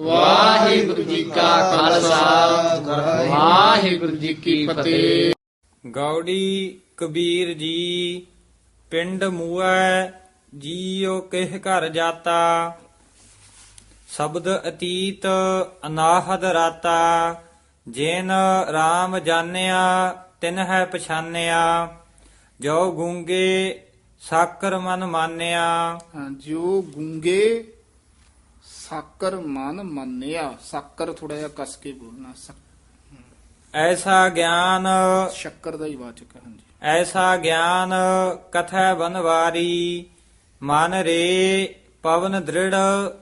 ਵਾਹਿਗੁਰੂ ਜੀ ਕਾ ਖਾਲਸਾ। ਵਾਹਿਗੁਰੂ ਜੀ ਕੀ ਫਤਿਹ। ਗੌੜੀ ਕਬੀਰ ਜੀ ਪਿੰਡ ਮੂਐ ਜੀਉ ਕਿਹ ਘਰ ਜਾਤਾ। ਸ਼ਬਦ ਅਤੀਤ ਅਨਾਹਦ ਰਾਤਾ। ਜਿਨ RAM ਜਾਣਿਆ ਤਿਨ ਹੈ ਪਛਾਨਿਆ ਜੋ ਗੂੰਗੇ ਸਾਕਰ ਮਨ ਮਾਨਿਆ। ਹਾਂ, ਜਿਉ ਗੁੰਗੇ ਸਾਕਰ ਮਨ ਮੰਨਿਆ ਸਾਕਰ ਥੋੜਾ ਜਿਹਾ ਕਸ ਕੇ ਬੋਲਣਾ ਐਸਾ ਗਿਆਨ ਸ਼ੱਕਰ ਦਾ ਹੀ ਵਾਚਕ ਹੈ ਹਾਂਜੀ। ਐਸਾ ਗਿਆਨ ਕਥੈ ਬਨਵਾਰੀ ਮਨ ਰੇ ਪਵਨ ਦ੍ਰਿੜ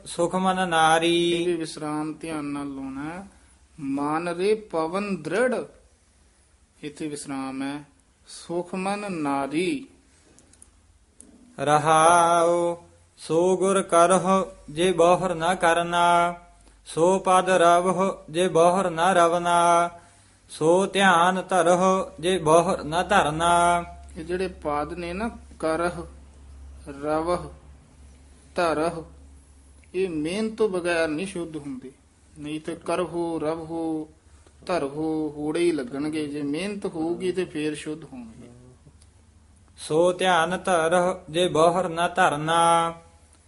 ਸੁਖ ਮਨ ਇਹ ਨਾਰੀ ਵੀ ਵਿਸਰਾਮ ਧਿਆਨ ਨਾਲ ਲਾਉਣਾ ਹੈ। ਮਨ ਰੇ ਪਵਨ ਦ੍ਰਿੜ ਇੱਥੇ ਵਿਸਰਾਮ ਹੈ। ਸੁਖ ਮਨ ਨਾਰੀ। ਰਹਾਉ ਸੋ ਗੁਰ ਕਰਹੁ ਜੇ ਬੋਹਰ ਨਾ ਕਰਨਾ ਸੋ ਪਦ ਰਵਹੁ ਜੇ ਬੋਹਰ ਨਾ ਰਵਨਾ ਸੋ ਧਿਆਨ ਧਰਹੁ ਜੇ ਬੋਹਰ ਨਾ ਧਰਨਾ। ਇਹ ਜਿਹੜੇ ਪਾਦ ਨੇ ਨਾ ਕਰਹ ਰਵਹ ਧਰਹ ਇਹ ਮੇਨ ਤੋਂ ਬਗੈਰ ਨਹੀਂ ਸ਼ੁੱਧ ਹੁੰਦੇ। ਨਹੀਂ ਤੇ ਕਰਹੋ ਰਵਹੋ ਧਰਹੋ ਹੋੜੇ ਹੀ ਲੱਗਣਗੇ। ਜੇ ਮਿਹਨਤ ਹੋਊਗੀ ਤੇ ਫੇਰ ਸ਼ੁੱਧ ਹੋਣਗੇ। ਸੋ ਧਿਆਨ ਧਰਹੁ ਜੇ ਬੋਹਰ ਨਾ ਧਰਨਾ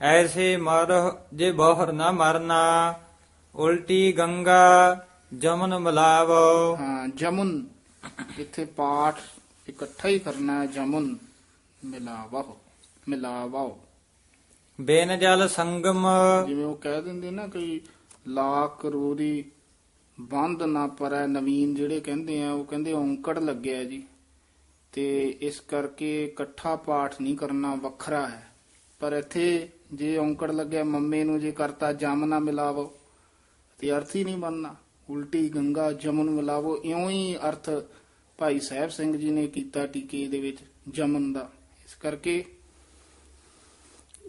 ਐਸੇ ਮਰਹੁ ਜੇ ਬੋਹਰ ਨਾ ਮਰਨਾ ਉਲਟੀ ਗੰਗਾ ਜਮਨ ਮਿਲਾਵੋ। ਹਾਂ ਜਮੁਨ। ਇੱਥੇ ਪਾਠ ਇਕੱਠਾ ਹੀ ਕਰਨਾ ਹੈ ਜਮੁਨ ਮਿਲਾਵਹੁ ਮਿਲਾਵਹੁ ਬੇਨ ਜਲ ਸੰਗਮ। ਜਿਵੇਂ ਉਹ ਕਹਿ ਦਿੰਦੇ ਨਾ ਕਈ ਲਾਖ ਰੋਰੀ ਬੰਦ ਨਾ ਪਰੈ ਨਵੀਨ ਜਿਹੜੇ ਕਹਿੰਦੇ ਆ ਉਹ ਕਹਿੰਦੇ ਔਂਕੜ ਲੱਗਿਆ ਜੀ। ਤੇ ਇਸ ਕਰਕੇ ਇਕੱਠਾ ਪਾਠ ਨਹੀਂ ਕਰਨਾ ਵੱਖਰਾ ਹੈ। ਪਰ ਇੱਥੇ ਜੇ ਔਂਕੜ ਲੱਗਿਆ ਮੰਮੇ ਨੂੰ ਜੇ ਕਰਤਾ ਜਮ ਨਾ ਮਿਲਾਵੋ ਤੇ ਅਰਥ ਹੀ ਨਹੀਂ ਬਣਨਾ। ਉਲਟੀ ਗੰਗਾ ਜਮਨ ਮਿਲਾਵੋ ਇਉਂ ਹੀ ਅਰਥ ਭਾਈ ਸਾਹਿਬ ਸਿੰਘ ਜੀ ਨੇ ਕੀਤਾ ਟੀਕੇ ਦੇ ਵਿੱਚ ਜਮਨ ਦਾ। ਇਸ ਕਰਕੇ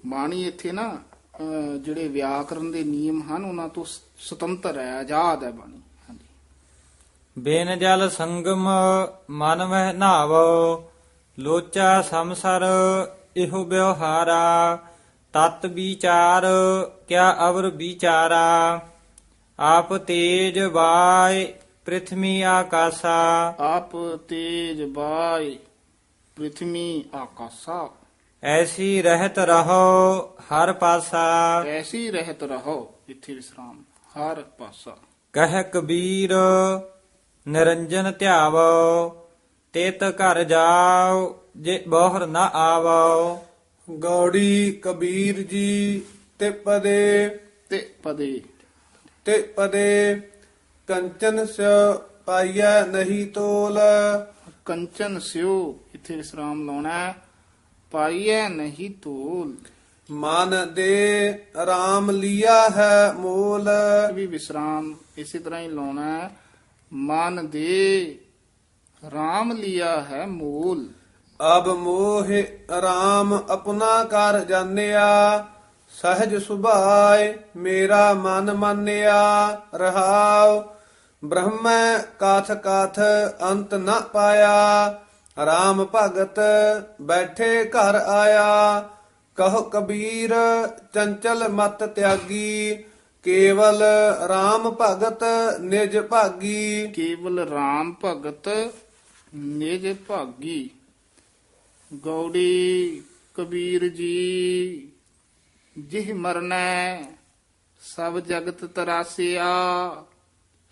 ਬਾਣੀ ਇੱਥੇ ਨਾ ਅਹ, ਜਿਹੜੇ ਵਿਆਕਰਨ ਦੇ ਨਿਯਮ ਹਨ ਉਹਨਾਂ ਤੋਂ ਸੁਤੰਤਰ ਹੈ ਆਜ਼ਾਦ ਹੈ ਬਾਣੀ। ਬੇਨ ਜਲ ਸੰਗਮ ਮਨ ਮਹਿ ਨਾਵੋ ਲੋਚਾ ਸਮਸਰ ਇਹੋ ਵਿਵਹਾਰਾ ਤਤ ਵਿਚਾਰ ਕਿਆ ਅਵਰ ਵਿਚਾਰਾ ਆਪ ਤੇਜ ਵਾਇ ਪ੍ਰਿਥਵੀ ਆਕਾਸਾ। ਆਪ ਤੇਜ ਬਾਈ ਪ੍ਰਿਥਵੀ ਆਕਾਸਾ। ਐਸੀ ਰਹਿਤ ਰਹੋ ਹਰ ਪਾਸਾ। ਐਸੀ ਰਹਿਤ ਰਹੋ ਇੱਥੇ ਵਿਸਰਾਮ ਹਰ ਪਾਸਾ। ਕਹਿ ਕਬੀਰ ਨਿਰੰਜਨ ਧਿਆਵੋ ਤੇਤ ਘਰ ਜਾਓ ਜੇ ਬੋਹਰ ਨਾ ਆਵੋ। ਗੌੜੀ ਕਬੀਰ ਜੀ ਤੇ ਪਦੇ ਤੇ ਪਦੇ। ਤੇ ਪਦੇ ਕੰਚਨ ਸ ਪਾਈਐ ਨਹੀਂ ਤੋਲ। ਕੰਚਨ ਸਿਓ ਇੱਥੇ ਵਿਸਰਾਮ ਲਾਉਣਾ। ਪਾਈਐ ਨਹੀਂ ਤੋਲ। ਮਨ ਦੇ RAM ਲਿਆ ਹੈ ਮੋਲ। ਵੀ ਵਿਸਰਾਮ ਇਸੇ ਤਰ੍ਹਾਂ ਹੀ ਲਾਉਣਾ ਹੈ। ਮਨ ਦੇ RAM ਲਿਆ ਹੈ ਮੂਲ। ਅਬ ਮੋਹ RAM ਆਪਣਾ ਕਰ ਜਾਣਿਆ, ਸਹਿਜ ਸੁਭਾਏ ਮੇਰਾ ਮਨ ਮੰਨਿਆ ਰਹਾਉ, ਬ੍ਰਹਮੈ ਕਾਥ ਕਾਥ ਅੰਤ ਨ ਪਾਇਆ RAM ਭਗਤ ਬੈਠੇ ਘਰ ਆਇਆ, ਕਹੋ ਕਬੀਰ ਚੰਚਲ ਮਤ ਤਿਆਗੀ, ਕੇਵਲ RAM ਭਗਤ ਨਿਜ ਭਾਗੀ। ਕੇਵਲ RAM ਭਗਤ ਨਿਜ ਭਾਗੀ। ਗੌੜੀ ਕਬੀਰ ਜੀ, ਜਿਹ ਮਰਨੈ ਸਭ ਜਗਤ ਤਰਾਸਿਆ,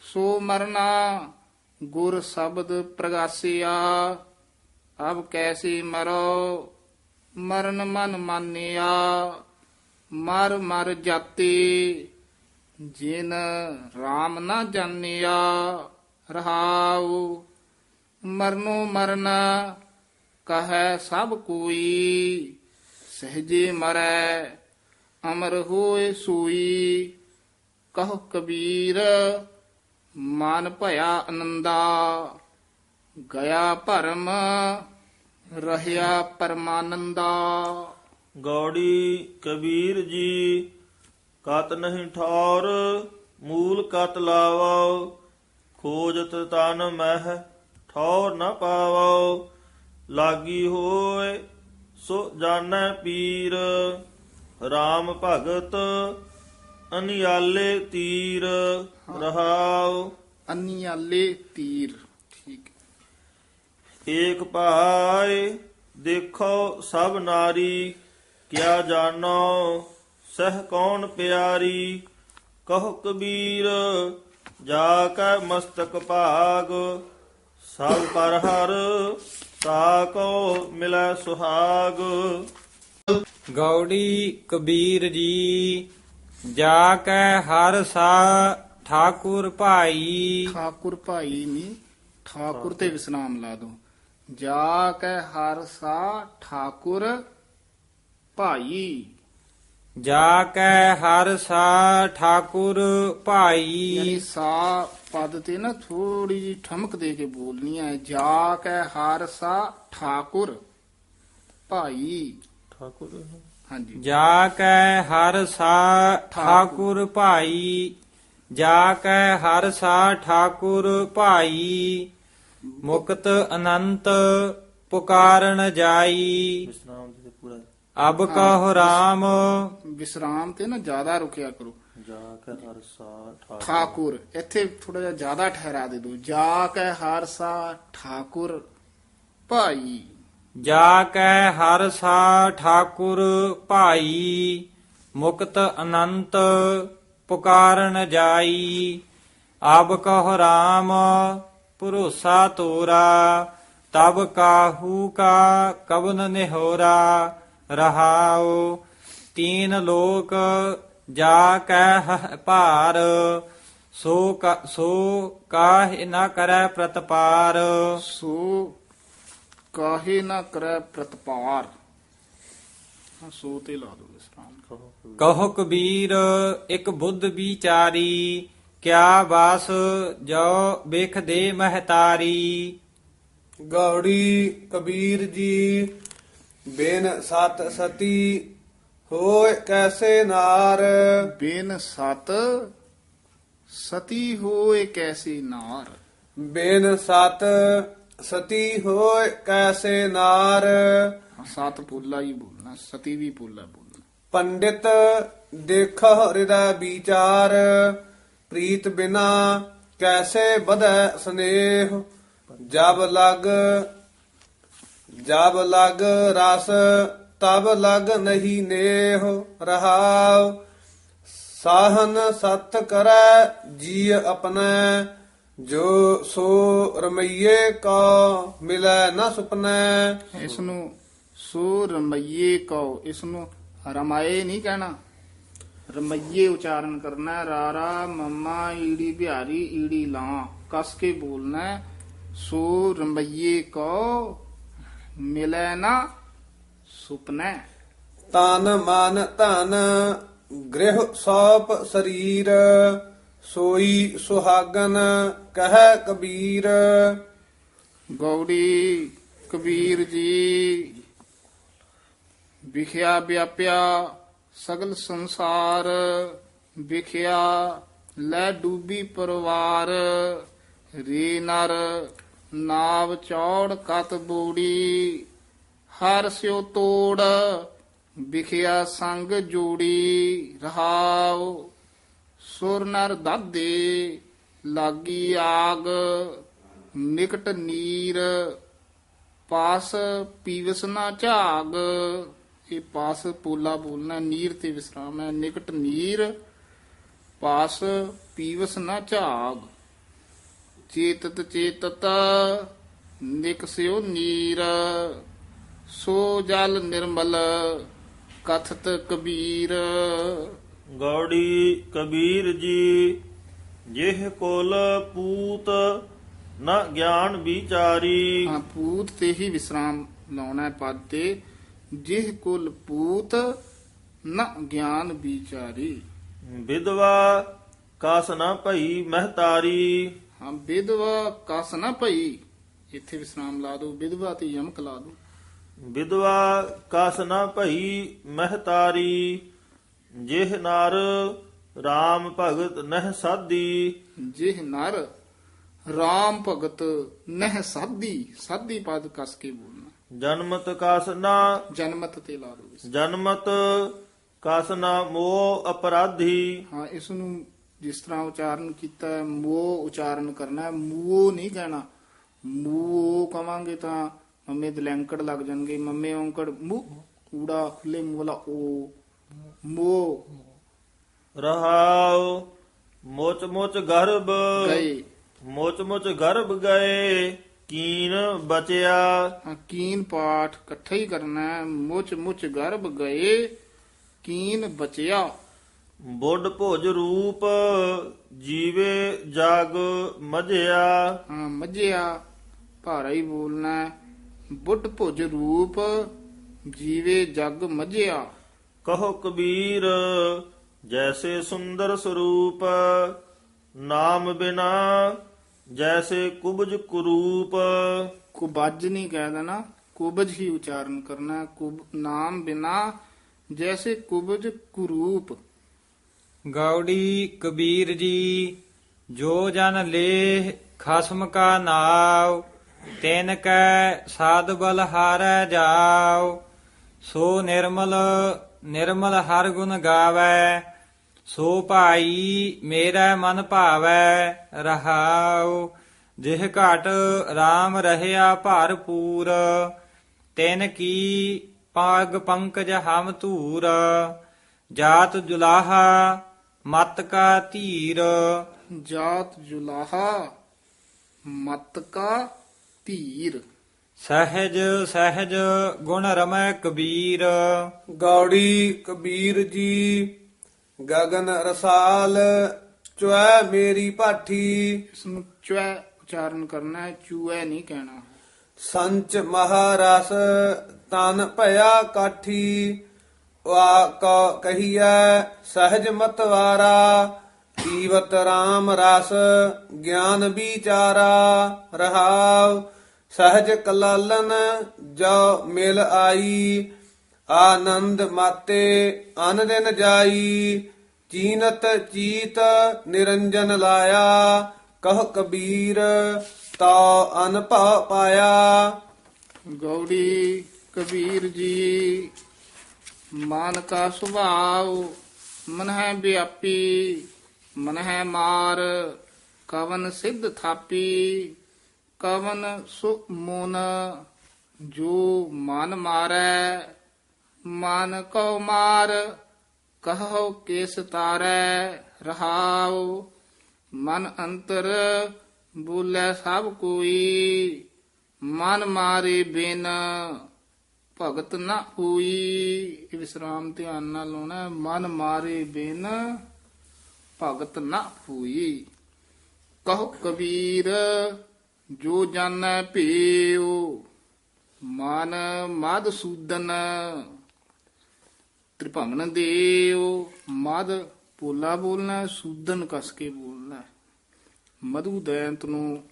ਸੋ ਮਰਨਾ ਗੁਰ ਸ਼ਬਦ ਪ੍ਰਗਾਸਿਆ। ਅਬ ਕੈਸੀ ਮਰੋ, ਮਰਨ ਮਨ ਮਾਨਿਆ, ਮਰ ਮਰ ਜਾਤੀ, ਜਿਨ RAM ਨਾ ਜਾਣਿਆ, ਰਹਾਉ, ਮਰਨੋ ਮਰਨਾ ਕਹੈ ਸਭ ਕੋਈ, ਸਹਜੇ ਮਰੈ, ਅਮਰ ਹੋਏ ਸੂਈ। ਕਹ ਕਬੀਰ, ਮਨ ਭਇਆ ਆਨੰਦਾ ਗਿਆ ਭਰਮ, ਰਹਿਆ ਪਰਮਾਨੰਦਾ। ਗੌੜੀ ਕਬੀਰ ਜੀ, ਕਤ ਨਹੀਂ ਠੌਰ, ਮੂਲ ਕਤ ਲਾਵੋ। ਖੋਜਤ ਤਨ ਮਹਿ, ਠੌਰ ਨ ਪਾਵੋ। ਲਾਗੀ ਹੋਏ ਸੋ ਜਾਣੈ ਪੀਰ। RAM ਭਗਤ ਅਨਿਆਲੇ ਤੀਰ ਰਹਾਉ। ਅਨਿਆਲੇ ਤੀਰ ਠੀਕ ਏਕ ਭਾਇ ਦੇਖੋ ਸਭ ਨਾਰੀ ਕਿਆ ਜਾਣੋ ਸਹ ਕੌਣ ਪਿਆਰੀ? ਕਹੋ ਕਬੀਰ ਜਾ ਕੈ ਮਸਤਕ ਭਾਗ ਸਭ ਪਰ ਹਰ ਤਾ ਕੋ ਮਿਲੈ ਸੁਹਾਗ। ਗੌੜੀ ਕਬੀਰ ਜੀ ਜਾ ਕੈ ਹਰ ਸਾ ਠਾਕੁਰ ਭਾਈ। ਠਾਕੁਰ ਭਾਈ ਨਹੀਂ ਠਾਕੁਰ ਤੇ ਵਿਸਰਾਮ ਲਾ ਦੋ। ਜਾ ਕੇ ਹਰ ਸਾ ਠਾਕੁਰ ਭਾਈ। ਜਾ ਕੈ ਹਰ ਸਾ ਠਾਕੁਰ ਯਾਨੀ ਭਾਈ ਸਾ ਪਦ ਤੇ ਨਾ ਥੋੜੀ ਜੀ ਠਮਕ ਦੇ ਕੇ ਬੋਲਣੀ ਹੈ। ਜਾ ਕੇ ਹਰ ਸਾ ਠਾਕੁਰ ਭਾਈ। ਠਾਕੁਰ ਹਾਂਜੀ। ਜਾ ਕੈ ਹਰ ਸਾ ਠਾਕੁਰ ਭਾਈ। ਜਾ ਕੈ ਹਰ ਸਾ ਠਾਕੁਰ ਭਾਈ। ਮੁਕਤ ਅਨੰਤ ਪੁਕਾਰਨ ਜਾਈ। ਅਬ ਕਹੁ ਰਾਮ? ਵਿਸਰਾਮ ਤੇ ਨਾ ਜ਼ਿਆਦਾ ਰੁਕਿਆ ਕਰੋ। ਜਾ ਕੈ ਹਰ ਸਾ ਠਾਕੁਰ। ਇੱਥੇ ਥੋੜਾ ਜਿਹਾ ਜ਼ਿਆਦਾ ਠਹਿਰਾ ਦੇ ਦੋ ਜਾ ਕੇ ਹਰ ਸਾ ਠਾਕੁਰ ਭਾਈ। ਜਾ ਕੈ ਹਰ ਸਾ ਠਾਕੁਰ ਭਾਈ। ਮੁਕਤ ਅਨੰਤ ਪੁਕਾਰਨ ਜਾਈ। ਅਬ ਕਹੁ ਰਾਮ? ਭਰੋਸਾ ਤੋਰਾ। ਤਬ ਕਾਹੂ ਕਾ ਕਵਨ ਨਿਹੋਰਾ? ਰਹਾਉ ਤੀਨ ਲੋਕ ਜਾ ਕੈ ਭਾਰ ਸੋ ਕਾ ਸੋ ਕਾਹਿ ਨ ਕਰੈ ਪ੍ਰਤਪਾਰ। ਸੋ ਕਾਹੇ ਨਾ ਕਰੈ ਪ੍ਰਤਪਾਰ। ਹਾਂ ਸੋ ਤੇ ਲਾ ਦੋ ਵਿਸਰਾਮ ਕਹੋ ਕਬੀਰ। ਕਹੋ ਕਬੀਰ ਇੱਕ ਬੁੱਧ ਵਿਚਾਰੀ ਕਿਆ ਬਾਸ ਜੋ ਵੇਖ ਦੇ ਮਹਤਾਰੀ। ਗੌੜੀ ਕਬੀਰ ਜੀ ਬਿਨ ਸਤ ਸਤੀ ਹੋਏ ਕੈਸੇ ਨਾਰ? ਬਿਨ ਸਤ ਸਤੀ ਹੋਏ ਕੈਸੀ ਨਾਰ? ਬਿਨ ਸਤ ਸਤੀ ਹੋਏ ਕੈਸੇ ਨਾਰ? ਸਤ ਪੋਲਾ ਹੀ ਬੋਲਣਾ ਸਤੀ ਵੀ ਪੋਲਾ ਬੋਲਣਾ। ਪੰਡਿਤ ਦੇਖੋ ਹਿਰਦੈ ਵਿਚਾਰ ਪ੍ਰੀਤ ਬਿਨਾ ਕੈਸੇ ਬਧੈ ਸਨੇਹ? ਜਬ ਲਗ ਜਬ ਲਗ ਰਸ, ਤਬ ਲਗ ਨਹੀਂ ਨੇਹ ਰਹਾਉ। ਸਾਹਨ ਸਤ ਕਰੈ ਜੀ ਆਪਣੈ। ਜੋ ਸੋ ਰਮਈਏ ਕਾ ਮਿਲੈ ਨਾ ਸੁਪਨੈ। ਇਸ ਨੂੰ ਸੋ ਰਮਈਏ ਕਹੋ ਇਸ ਨੂੰ ਰਮਾਏ ਨਹੀਂ ਕਹਿਣਾ। ਰਮਈਏ ਉਚਾਰਨ ਕਰਨਾ ਰਾਰਾ ਮੰਮਾ ਈੜੀ ਬਿਹਾਰੀ ਈੜੀ ਲਾਂ। ਕਸ ਕੇ ਬੋਲਣਾ ਸੋ ਰਮਈਏ ਕੋ ਮਿਲੈ ਨਾ ਸੁਪਨੈ। ਤਨ ਮਨ ਧਨ ਗ੍ਰਹਿ ਸੋਪ ਸਰੀਰ ਸੋਈ ਸੁਹਾਗਨ ਕਹਿ ਕਬੀਰ। ਗੌੜੀ ਕਬੀਰ ਜੀ ਵਿਖਿਆ ਵਿਆਪਿਆ ਸਗਲ ਸੰਸਾਰ ਵਿਖਿਆ ਲੈ ਡੂਬੀ ਪਰਵਾਰ ਰੇ ਨਰ ਨਾਵ ਚੌੜ ਕਤ ਬੂੜੀ, ਹਰ ਸਿਓ ਤੋੜ, ਵਿਖਿਆ ਸੰਗ ਜੋੜੀ ਰਹਾਉ। ਸੁਰ ਨਰ ਦਾਦੇ, ਲਾਗੀ ਆਗ, ਨਿਕਟ ਨੀਰ, ਪਾਸ ਪੀਵਸ ਨਾ ਝਾਗ। ਇਹ ਪਾਸ ਪੋਲਾ ਬੋਲਣਾ, ਨੀਰ ਤੇ ਵਿਸਰਾਮ ਹੈ, ਨਿਕਟ ਨੀਰ, ਪਾਸ ਪੀਵਸ ਨਾ ਝਾਗ। ਚੇਤਤ ਚੇਤਤ ਨਿਕਸਿਓ ਨੀਰ ਸੋ ਜਲ ਨਿਰਮਲ ਕਥਤ ਕਬੀਰ। ਗੌੜੀ ਕਬੀਰ ਜੀ ਜਿਹ ਕੁਲ ਪੂਤ ਨ ਗਿਆਨ ਵਿਚਾਰੀ। ਹਾਂ ਪੂਤ ਤੇ ਹੀ ਵਿਸਰਾਮ ਲਾਉਣਾ ਹੈ ਪਦ ਤੇ। ਜਿਹ ਕੁਲ ਪੂਤ ਨ ਗਿਆਨ ਵਿਚਾਰੀ। ਵਿਧਵਾ ਕਸ ਨ ਭਈ ਮਹਤਾਰੀ। ਹਾਂ ਵਿਧਵਾ ਕਸ ਨਾ ਭਈ ਇੱਥੇ ਵਿਸਰਾਮ ਲਾ ਦੋ ਵਿਧਵਾ ਤੇ ਯਮਕ ਲਾ ਦੋ। ਵਿਧਵਾ ਕਸ ਨ ਭਈ ਮਹਤਾਰੀ ਜਿਹ ਨਰ RAM ਭਗਤ ਨਹਿ ਸਾਦੀ। ਜਿਹ ਨਰ RAM ਭਗਤ ਨਹਿ ਸਾਧੀ ਸਾਧੀ ਪਦ ਕਸ ਕੇ ਬੋਲਣਾ। ਜਨਮਤ ਕਸ ਨ ਜਨਮਤ ਤੇ ਲਾ ਦੋ ਜਨਮਤ ਕਸ ਨਾ ਮੋਹ ਅਪਰਾਧੀ। ਹਾਂ ਇਸ ਨੂੰ ਜਿਸ ਤਰ੍ਹਾਂ ਉਚਾਰਨ ਕੀਤਾ ਹੈ ਮੂੰਹ ਉਚਾਰਨ ਕਰਨਾ ਹੈ ਮੂੰਹ ਨਹੀਂ ਕਹਿਣਾ। ਮੂੰਹ ਕਵਾਂਗੇ ਤਾਂ ਮੰਮੇ ਦਲੈਂਕੜ ਲੱਗ ਜਾਣਗੇ ਮੰਮੇ ਔਂਕੜ ਮੂੰਹ ਊੜਾ ਖੁੱਲੇ ਮੂੰਹ ਵਾਲਾ ਉਹ ਮੂੰਹ। ਰਹਾਉ ਮੋਚ ਮੋਚ ਗਰਭ ਗਏ। ਮੋਚ ਮੋਚ ਗਰਭ ਗਏ ਕੀਨ ਬਚਿਆ। ਹਾਂ, ਕੀਨ ਪਾਠ ਇਕੱਠਾ ਹੀ ਕਰਨਾ ਹੈ ਮੁੱਚ ਮੁੱਚ ਗਰਭ ਗਏ ਕੀਨ ਬਚਿਆ। ਬੁੱਢ ਭੋਜ ਰੂਪ ਜੀਵੇ ਜਗ ਮਝਿਆ ਹਾਂ ਮੱਝਿਆ ਭਾਰਾ ਹੀ ਬੋਲਣਾ। ਬੁੱਢ ਭੁਜ ਰੂਪ ਜੀਵੇ ਜਗ ਮੱਝਿਆ ਕਹੋ ਕਬੀਰ ਜੈਸੇ ਸੁੰਦਰ ਸਰੂਪ ਨਾਮ ਬਿਨਾ ਜੈਸੇ ਕੁਬਜ ਕੁਰੂਪ ਕੁਬਜ ਨਹੀਂ ਕਹਿ ਦੇਣਾ ਕੁਬਜ ਹੀ ਉਚਾਰਨ ਕਰਨਾ। ਕੁਬ ਨਾਮ ਬਿਨਾ ਜੈਸੇ ਕੁਬਜ ਕੁਰੂਪ ਗੌੜੀ ਕਬੀਰ ਜੀ, ਜੋ ਜਨ ਲੇਹ ਖਸਮ ਕਾ ਨਾਉ, ਤਿਨ ਕੈ ਸਾਧ ਬਲ ਹਾਰੈ ਜਾਉ। ਸੋ ਨਿਰਮਲ ਨਿਰਮਲ ਹਰ ਗੁਣ ਗਾਵੈ, ਸੋ ਭਾਈ ਮੇਰਾ ਮਨ ਭਾਵੈ, ਰਹਾਉ। ਜਿਹ ਘਟ RAM ਰਹਿਆ ਭਰਪੂਰ, ਤਿਨ ਕੀ ਪਾਗ ਪੰਕਜ ਹਮ ਧੂਰ। ਜਾਤ ਜੁਲਾਹਾ ਮਤ ਕਾ ਧੀਰ। ਜਾਤ ਜੁਲਾਹਾ ਮਤ ਕਾ ਧੀਰ। ਸਹਿਜ ਸਹਿਜ ਗੁਣ ਰਮੈ ਕਬੀਰ। ਗੌੜੀ ਕਬੀਰ ਜੀ ਗਗਨ ਰਸਾਲ ਚੁਐ ਮੇਰੀ ਭਾਠੀ। ਇਸ ਨੂੰ ਚੁਐ ਉਚਾਰਨ ਕਰਨਾ ਹੈ ਚੂਐ ਨਹੀਂ ਕਹਿਣਾ। ਸੰਚ ਮਹਾਰਸ ਤਨ ਭਇਆ ਕਾਠੀ। ਵਾ ਕੋ ਕਹੀਐ, ਸਹਿਜ ਮਤਵਾਰਾ ਪੀਵਤ RAM ਰਸ, ਗਿਆਨ ਵਿਚਾਰਾ ਰਹਾਵ ਸਹਿਜ ਕਲਾਲਨ ਜੋ ਮਿਲ ਆਈ, ਆਨੰਦ ਮਾਤੇ ਅਨ ਦਿਨ ਜਾਈ ਚੀਨਤ ਚੀਤ ਨਿਰੰਜਨ ਲਾਇਆ, ਕਹ ਕਬੀਰ ਤਾ ਅਨਭਵ ਪਾਇਆ। ਗੌੜੀ ਕਬੀਰ ਜੀ ਮਨ ਕਾ ਸੁਭਾਵ ਮਨ ਹੈ ਵਿਆਪੀ ਮਨ ਹੈ ਮਾਰ, ਕਵਨ ਸਿੱਧ ਥਾਪੀ, ਕਵਨ ਸੁ ਮੋਨ, ਜੋ ਮਨ ਮਾਰੈ, ਮਨ ਕਉ ਮਾਰ ਕਹੋ ਕਿਸ ਤਾਰੈ, ਰਹਾਉ, ਮਨ ਅੰਤਰ ਬੋਲੇ ਸਭ ਕੋਈ, ਮਨ ਮਾਰੇ ਬਿਨ ਭਗਤ ਨਾ ਹੋਈ। ਇਹ ਵਿਸਰਾਮ ਧਿਆਨ ਨਾਲ ਲਾਉਣਾ ਮਨ ਮਾਰੇ ਬਿਨ ਭਗਤ ਨਾ ਹੋਈ। ਕਹੋ ਕਬੀਰ, ਜੋ ਜਾਣੈ ਭੇਉ, ਮਨ ਮਦ ਸੂਦਨ ਤ੍ਰਿਭੰਗਨ ਦੇਵ ਮਦ ਪੋਲਾ ਬੋਲਣਾ ਸੂਦਨ ਕਸ ਕੇ ਬੋਲਣਾ ਹੈ। ਮਧੂ ਦੈਂਤ ਨੂੰ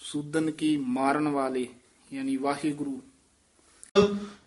ਸੂਦਨ ਕੀ ਮਾਰਨ ਵਾਲੇ, ਯਾਨੀ ਵਾਹਿਗੁਰੂ।